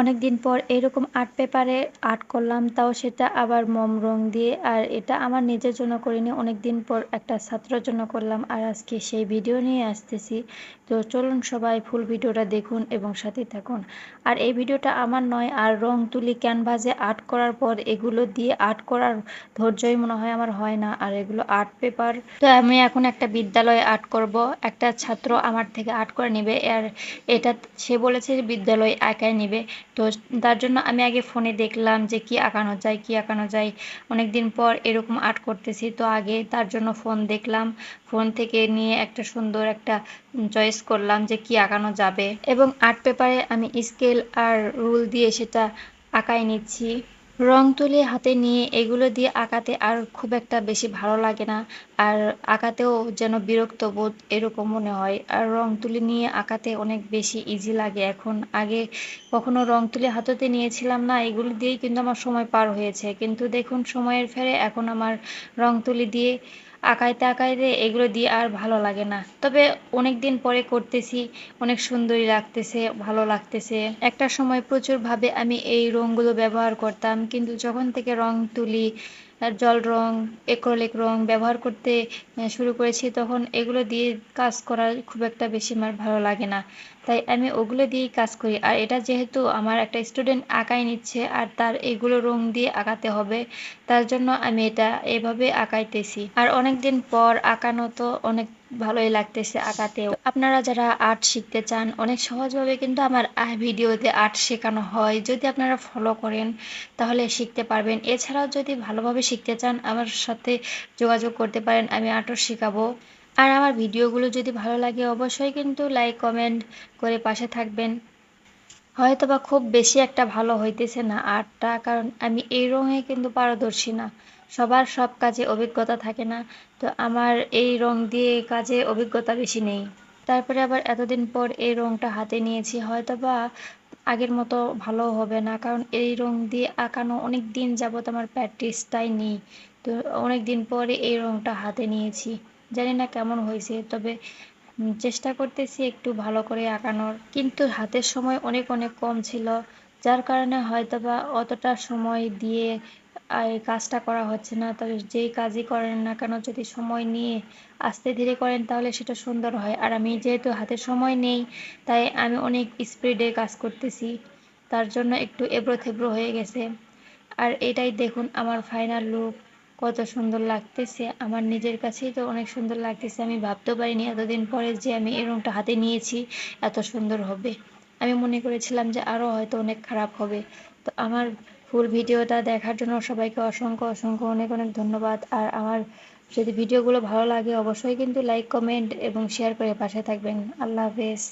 অনেক দিন পর এরকম আর্ট পেপারে আর্ট করলাম, তাও সেটা আবার মম রং দিয়ে, আর এটা আমার নিজের জন্য করিনি অনেক দিন পর একটা ছাত্রের জন্য করলাম, আর আজকে সেই ভিডিও নিয়ে আসতেছি। তো চলুন সবাই ফুল ভিডিওটা দেখুন এবং সাথে থাকুন। আর এই ভিডিওটা আমার নয়, আর রং তুলি ক্যানভাসে আর্ট করার পর এগুলো দিয়ে আর্ট করার ধৈর্যই মনে হয় আমার হয় না, আর এগুলো আর্ট পেপার। তো আমি এখন একটা বিদ্যালয়ে আর্ট করব, একটা ছাত্র আমার থেকে আর্ট করে নেবে, আর এটা সে বলেছে বিদ্যালয় একাই নেবে। তো তার জন্য আমি আগে ফোনে দেখলাম যে কি আঁকানো যায়, কি আঁকানো যায়। অনেক দিন পর এরকম আর্ট করতেছি, তো আগে তার জন্য ফোন দেখলাম। ফোন থেকে নিয়ে একটা সুন্দর একটা চয়েস করলাম যে কি আঁকানো যাবে। এবং আর্ট পেপারে আমি স্কেল আর রুল দিয়ে সেটা আঁকাই নিচ্ছি। রং তুলি হাতে নিয়ে এগুলো দিয়ে আঁকাতে আর খুব একটা বেশি ভালো লাগে না। আর আঁকাতেও যেন বিরক্ত বোধ এরকম মনে হয়। আর রং তুলি নিয়ে আঁকাতে অনেক বেশি ইজি লাগে এখন। আগে কখনো রং তুলি হাততে নিয়েছিলাম না, এগুলো দিয়েই কিন্তু আমার সময় পার হয়েছে। কিন্তু দেখুন, সময়ের ফেরে এখন আমার রং তুলি দিয়ে আঁকাইতে আঁকাইতে এগুলো দিয়ে আর ভালো লাগে না। তবে অনেক দিন পরে করতেছি, অনেক সুন্দরই লাগতেছে, ভালো লাগতেছে। একটা সময় প্রচুরভাবে আমি এই রঙগুলো ব্যবহার করতাম, কিন্তু যখন থেকে রং তুলি জল রং একরলিক রং ব্যবহার করতে শুরু করেছি, তখন এগুলো দিয়ে কাজ করার খুব একটা বেশি আমার ভালো লাগে না। তাই আমি ওগুলো দিয়েই কাজ করি। আর এটা যেহেতু আমার একটা স্টুডেন্ট আঁকাই নিচ্ছে, আর তার এগুলো রং দিয়ে আঁকাতে হবে, তার জন্য আমি এটা এভাবে আঁকাইতেছি। আর অনেক দিন পর আঁকানো তো অনেক ভালোই লাগতেছে আঁকাতেও। আপনারা যারা আর্ট শিখতে চান, অনেক সহজভাবে কিন্তু আমার ভিডিওতে আর্ট শেখানো হয়। যদি আপনারা ফলো করেন, তাহলে শিখতে পারবেন। এছাড়াও যদি ভালোভাবে শিখতে চান, আমার সাথে যোগাযোগ করতে পারেন, আমি আর্টও শেখাবো। আর আমার ভিডিওগুলো যদি ভালো লাগে, অবশ্যই কিন্তু লাইক কমেন্ট করে পাশে থাকবেন। হয়তো বা খুব বেশি একটা ভালো হইতেছে না আর্টটা, কারণ আমি এই রঙে কিন্তু পারদর্শী না। সবার সব কাজে অভিজ্ঞতা থাকে না। তো আমার এই রং দিয়ে কাজে অভিজ্ঞতা বেশি নেই। তারপরে আবার এতদিন পর এই রংটা হাতে নিয়েছি হয়তো বা আগের মতো ভালো হবে না, কারণ এই রং দিয়ে আঁকানো অনেক দিন যাবত আমার প্র্যাকটিসটাই নেই। তো অনেক দিন পরে এই রংটা হাতে নিয়েছি। জানি না কেমন হয়েছে, তবে চেষ্টা করতেছি একটু ভালো করে আঁকানোর। কিন্তু হাতের সময় অনেক অনেক কম ছিল, যার কারণে হয়তো বা অতটা সময় দিয়ে এই কাজটা করা হচ্ছে না। তবে যেই কাজই করেন না কেন, যদি সময় নিয়ে আস্তে ধীরে করেন তাহলে সেটা সুন্দর হয়। আর আমি যেহেতু হাতে সময় নেই, তাই আমি অনেক স্পিডে কাজ করতেছি। তার জন্য একটু এবড়ো থেবড়ো হয়ে গেছে। আর এটাই দেখুন আমার ফাইনাল লুক কত সুন্দর লাগতেছে। আমার নিজের কাছেই তো অনেক সুন্দর লাগতেছে। আমি ভাবতেও পারিনি এতদিন পরে যে আমি এই রংটা হাতে নিয়েছি, এত সুন্দর হবে। আমি মনে করেছিলাম যে আরও হয়তো অনেক খারাপ হবে। তো আমার ফুল ভিডিওটা দেখার জন্য সবাইকে অসংখ্য অসংখ্য অনেক অনেক ধন্যবাদ। আর আমার যদি ভিডিওগুলো ভালো লাগে, অবশ্যই কিন্তু লাইক কমেন্ট এবং শেয়ার করে পাশে থাকবেন। আল্লাহ হাফেজ।